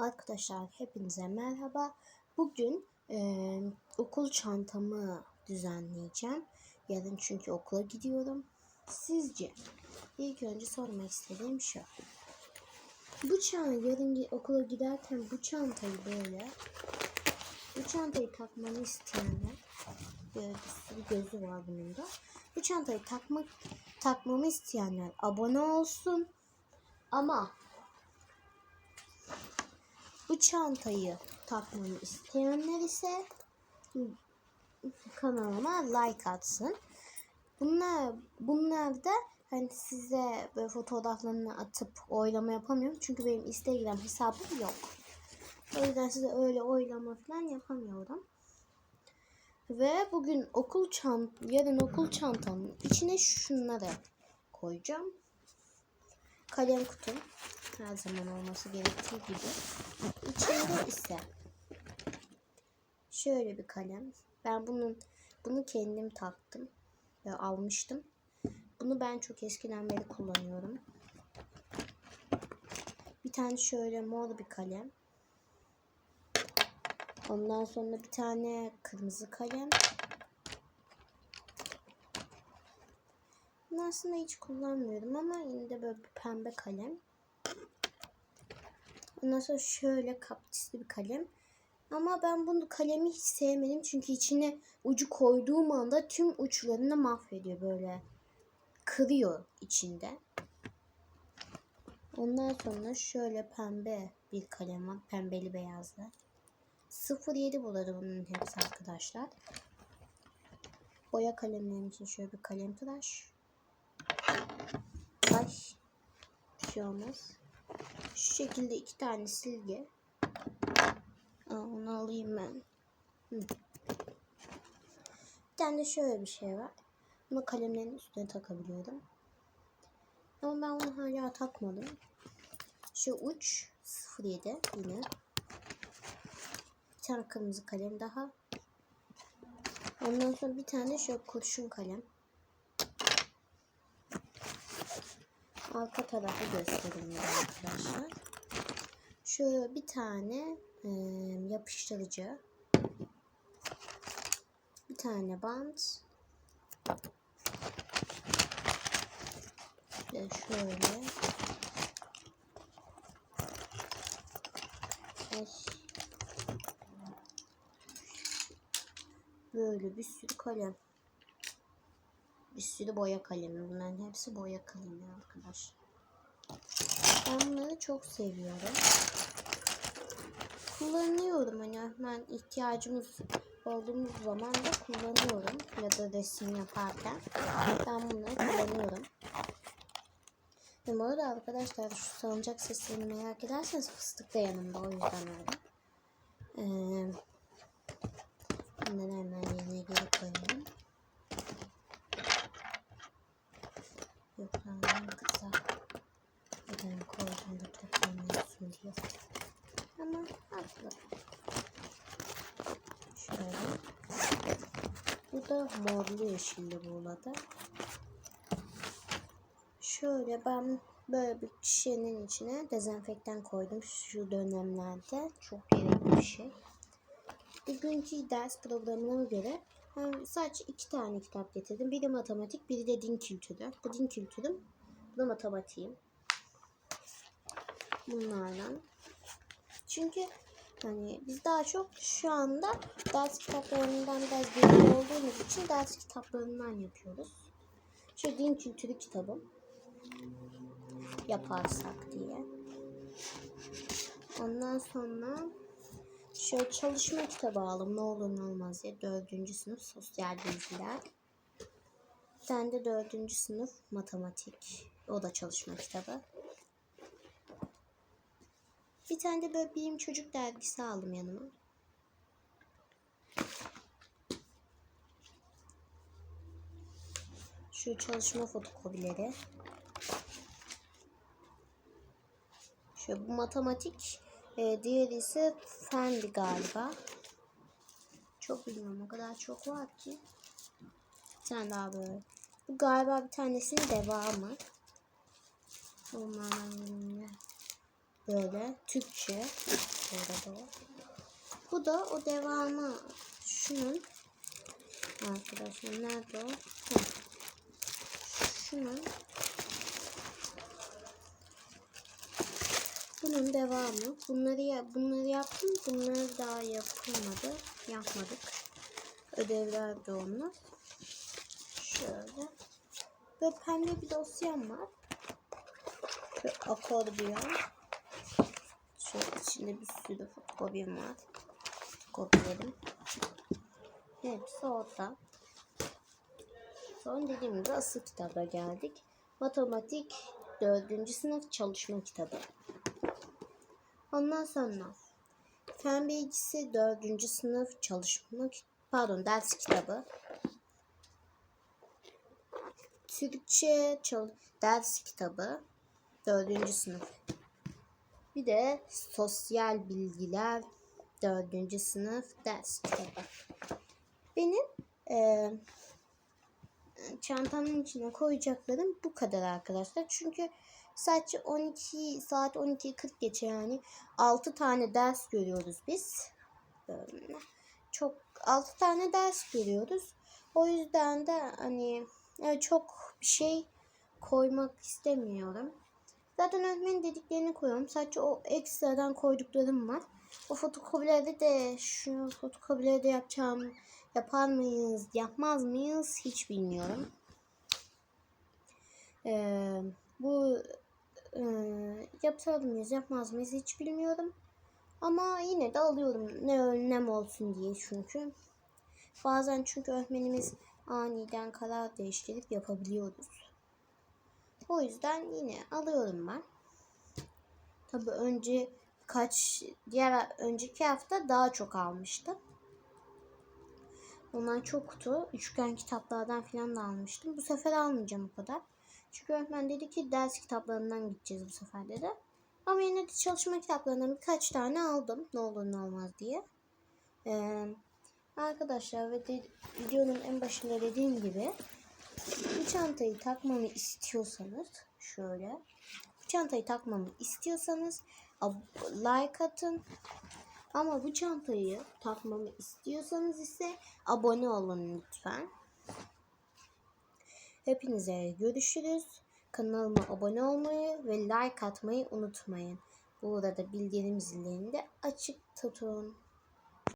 Arkadaşlar hepinize merhaba. Bugün e, okul çantamı düzenleyeceğim. Yarın çünkü okula gidiyorum. Sizce ilk önce sormak istediğim şu. Bu çanta yarın okula giderken bu çantayı böyle bu çantayı takmanı isteyenler böyle bir sürü gözü var bunun da. Bu çantayı takmak takmamı isteyenler abone olsun. Ama çantayı takmamı isteyenler ise kanalıma like atsın. Bunlar bunlar da hani size böyle fotoğraflarını atıp oylama yapamıyorum. Çünkü benim Instagram hesabım yok. O yüzden size öyle oylama falan yapamıyorum. Ve bugün okul çant yarın okul çantamın içine şunları koyacağım. Kalem kutum her zaman olması gerektiği gibi. İçinde ise şöyle bir kalem. Ben bunun bunu kendim taktım ve almıştım. Bunu ben çok eskiden beri kullanıyorum. Bir tane şöyle mor bir kalem. Ondan sonra bir tane kırmızı kalem. Aslında hiç kullanmıyorum ama yine de böyle bir pembe kalem. Ondan sonra şöyle kaptisli bir kalem. Ama ben bunu kalemi hiç sevmedim çünkü içine ucu koyduğum anda tüm uçlarını mahvediyor böyle. Kırıyor içinde. Ondan sonra şöyle pembe bir kalem var. Pembeli beyazlı. 07 buladı bunun hepsi arkadaşlar. Boya kalemlerim için şöyle bir kalem tıraş. Ay. Bir şey. Şu şekilde iki tane silgi. Onu alayım ben. Bir tane de şöyle bir şey var. Bunu kalemlerin üstüne takabiliyorum. Ama ben onu hala takmadım. Şu uç 07 yine. Bir tane kırmızı kalem daha. Ondan sonra bir tane şöyle kurşun kalem. Arka tarafı göstereyim arkadaşlar. Şöyle bir tane e, yapıştırıcı. Bir tane bant. Ve şöyle. Böyle bir sürü kalem. Bir sürü boya kalemi. Bunların hepsi boya kalemi arkadaşlar. Ben bunları çok seviyorum. Kullanıyorum hani hemen ihtiyacımız olduğumuz zaman da kullanıyorum. Ya da resim yaparken. Ben bunları kullanıyorum. Ve bu arada arkadaşlar şu salıncak seslerini merak ederseniz fıstık da yanımda o yüzden öyle. Ee, bunları hemen yerine geri koyayım. Lan kısa. Neden koydum da toplamıyorsun diye. Ama haklı. Şöyle. Bu da morlu yeşilli bu arada. Şöyle ben böyle bir şişenin içine dezenfektan koydum şu dönemlerde. Çok gerekli bir şey. Bugünkü ders programına göre hem sadece iki tane kitap getirdim. Biri matematik, biri de din kültürü. Bu din kültürüm, bu da matematiğim. Bunlardan. Çünkü hani biz daha çok şu anda ders kitaplarından biraz geri olduğumuz için ders kitaplarından yapıyoruz. Şu din kültürü kitabım. Yaparsak diye. Ondan sonra Şöyle çalışma kitabı aldım ne olur ne olmaz diye. Dördüncü sınıf sosyal bilgiler. Bir tane de dördüncü sınıf matematik. O da çalışma kitabı. Bir tane de böyle bilim çocuk dergisi aldım yanıma. Şu çalışma fotokopileri. Şu bu matematik e, diğeri ise Fendi galiba. Çok bilmiyorum o kadar çok var ki. Bir tane daha böyle. Bu galiba bir tanesinin devamı. Onlardan Böyle Türkçe. Burada da. Bu da o devamı. Şunun arkadaşlar nerede o? Şunun Bunun devamı. Bunları ya- bunları yaptım. Bunları daha yapılmadı. Yapmadık. Ödevler de onlar. Şöyle. Ve pembe bir dosyam var. Ve akordiyon. Şöyle içinde bir sürü fotokopyam var. Kopyalarım. Hepsi orada. Sonra dediğim gibi asıl kitaba geldik. Matematik 4. sınıf çalışma kitabı. Ondan sonra fen bilgisi 4. sınıf çalışma pardon ders kitabı. Türkçe ders kitabı 4. sınıf. Bir de sosyal bilgiler 4. sınıf ders kitabı. Benim eee çantamın içine koyacaklarım bu kadar arkadaşlar. Çünkü sadece 12 saat 12.40 geçe yani 6 tane ders görüyoruz biz. Böyle çok 6 tane ders görüyoruz. O yüzden de hani e, çok bir şey koymak istemiyorum. Zaten öğretmenin dediklerini koyuyorum. Sadece o ekstradan koyduklarım var. O fotokopileri de şu fotokopileri de yapacağım. Yapar mıyız, yapmaz mıyız hiç bilmiyorum. Ee, bu e, yapar mıyız, yapmaz mıyız hiç bilmiyorum. Ama yine de alıyorum ne önlem olsun diye çünkü. Bazen çünkü öğretmenimiz aniden karar değiştirip yapabiliyoruz. O yüzden yine alıyorum ben. Tabii önce kaç diğer önceki hafta daha çok almıştım. Onlar çoktu. Üçgen kitaplardan falan da almıştım. Bu sefer almayacağım o kadar. Çünkü öğretmen dedi ki ders kitaplarından gideceğiz bu sefer dedi. Ama yine de çalışma kitaplarından birkaç tane aldım. Ne olur ne olmaz diye. Ee, arkadaşlar ve de, videonun en başında dediğim gibi bu çantayı takmamı istiyorsanız şöyle bu çantayı takmamı istiyorsanız like atın ama bu çantayı takmamı istiyorsanız ise abone olun lütfen. Hepinize görüşürüz. Kanalıma abone olmayı ve like atmayı unutmayın. Bu arada bildirim zillerini de açık tutun.